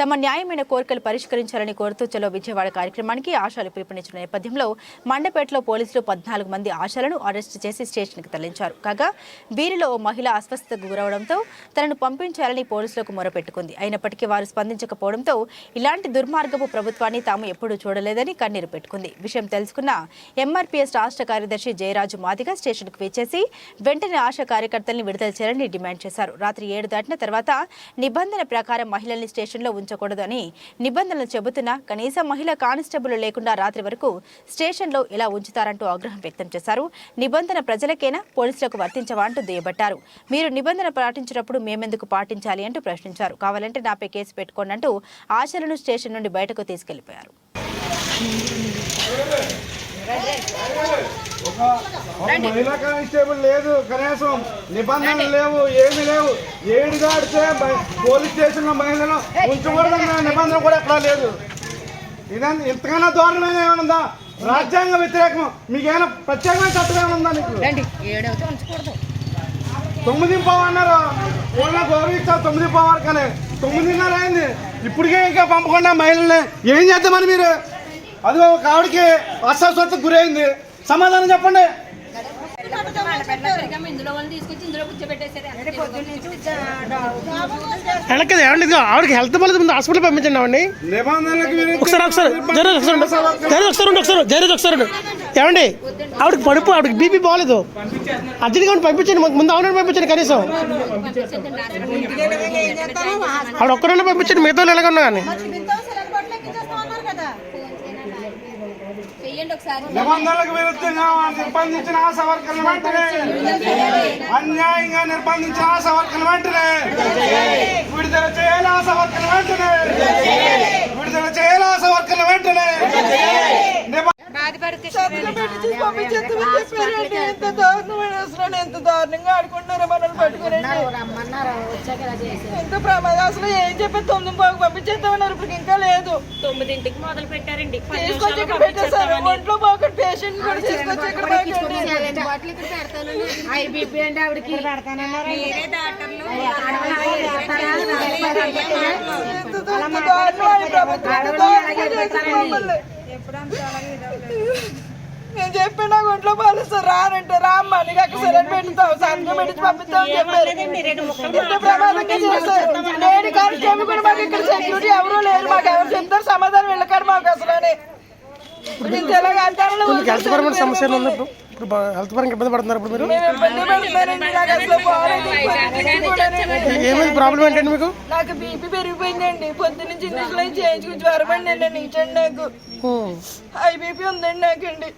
తమ న్యాయమైన కోరికలు పరిష్కరించాలని కోరుతూ చలో విజయవాడ కార్యక్రమానికి ఆశాలు పిలుపునిచ్చిన నేపథ్యంలో మండపేటలో పోలీసులు పద్నాలుగు మంది ఆశాలను అరెస్టు చేసి స్టేషన్కి తరలించారు. కాగా వీరిలో ఓ మహిళ అస్వస్థతకు గురవడంతో తనను పంపించాలని పోలీసులకు మొరపెట్టుకుంది. అయినప్పటికీ వారు స్పందించకపోవడంతో ఇలాంటి దుర్మార్గపు ప్రభుత్వాన్ని తాము ఎప్పుడూ చూడలేదని కన్నీరు పెట్టుకుంది. విషయం తెలుసుకున్న ఎంఆర్పీఎస్ రాష్ట్ర కార్యదర్శి జయరాజు మాదిగ స్టేషన్కు విచ్చేసి వెంటనే ఆశా కార్యకర్తల్ని విడుదల చేయాలని డిమాండ్ చేశారు. రాత్రి ఏడు దాటిన తర్వాత నిబంధన ప్రకారం మహిళల్ని స్టేషన్లో ఉంచకూడదు అని నిబంధనలు చెబుతున్నా కనీసం మహిళా కానిస్టేబుల్ లేకుండా రాత్రి వరకు స్టేషన్లో ఇలా ఉంచుతారంటూ ఆగ్రహం వ్యక్తం చేశారు. నిబంధన ప్రజలకేనా? పోలీసులకు వర్తించవా అంటూ దుయ్యబట్టారు. మీరు నిబంధన పాటించినప్పుడు మేమెందుకు పాటించాలి అంటూ ప్రశ్నించారు. కావాలంటే నాపై కేసు పెట్టుకోండి అంటూ ఆశలను స్టేషన్ నుండి బయటకు తీసుకెళ్ళిపోయారు. ఒక మహిళా కానిస్టేబుల్ లేదు కనీసం నిబంధనలు లేవు ఏమీ లేవు. ఏడు దాటితే బ- పోలీస్ స్టేషన్లో మహిళలు ఉంచకూడదన్న నిబంధన కూడా ఎక్కడా లేదు. ఇదంతా ఇంతకన్నా దారుణమైన ఏమైనా రాజ్యాంగ వ్యతిరేకం మీకేమైనా ప్రత్యేకమైన చట్టం ఏమైనా నీకు? తొమ్మిది పావు అన్నారు ఊళ్ళో గౌరవిస్తారు తొమ్మిది పావు వరకు అని తొమ్మిదిన్నర అయింది. ఇప్పటికే ఇంకా పంపకుండా మహిళల్ని ఏం చేద్దామని మీరు? అది ఒక ఆవిడకి అస్వస్థతకు గురైంది. సమాధానం చెప్పండి. వెనక్కి ఏమండి ఇదిగో ఆవిడకి హెల్త్ బాగాలేదు ముందు హాస్పిటల్ పంపించండి విరుద్ధంగా ఒకసారి ఒకసారి జరగదు ఒకసారి జరగదు ఒకసారి ఒకసారి జరగదు ఒకసారి. ఏమండి ఆవిడకి పడుపు ఆవిడకి బీపీ బాగాలేదు అర్జెంట్గా పంపించండి మాకు ముందు ఆవిడ పంపించండి కనీసం. ఆవిడ ఒక్కరైనా పంపించండి మిగతా వాళ్ళు ఎలాగ ఉన్నా కానీ చెయ్యండి ఒకసారి నిబంధనలకు విరుద్ధంగా నిర్బంధించిన ఆశా వర్కర్ల వెంటనే అన్యాయంగా నిర్బంధించిన ఆశా వర్కర్ల వెంటనే విడుదల చేయాలి ఆశా వర్కర్ల వెంటనే విడుదల చేయాలి ఆశా వర్కర్ల వెంటనే. నిబ- ఎంత దారుణమైన అసలు ఎంత దారుణంగా ఆడుకుంటున్నారో మనల్ని పట్టుకుని ఎంత ప్రమాదం అసలు ఏం చెప్పి తొమ్మిది బాగు పంపించేద్దామన్నారు ఇప్పుడు ఇంకా తొమ్మిదింటికి మొదలు పెట్టారండి ఒంట్లో. నేను చెప్పి నాకు ఒంట్లో పాలిస్తారు రానంటే రామ్మా నీకు అక్కడ పంపిస్తావు అని చెప్పారు. ఇంత ప్రమాదంగా చేశారు. మాకు ఇక్కడ సెక్యూరిటీ ఎవరూ లేరు. మాకు ఎవరు చెప్తారు? సమాధానం వెళ్ళకాడు మాకు అసలు అని. హెల్త్ పరమైన సమస్యలు ఉంది ఇప్పుడు హెల్త్ పరంగా ఇబ్బంది పడుతున్నారు ఇప్పుడు మీరు. ఏమైంది ప్రాబ్లం ఏంటండి మీకు? నాకు బీపీ పెరిగిపోయిందండి. పొద్దు నుంచి చేయించుకుని జ్వరం అండి ఇచ్చండి నాకు. హై బీపీ ఉందండి నాకండి.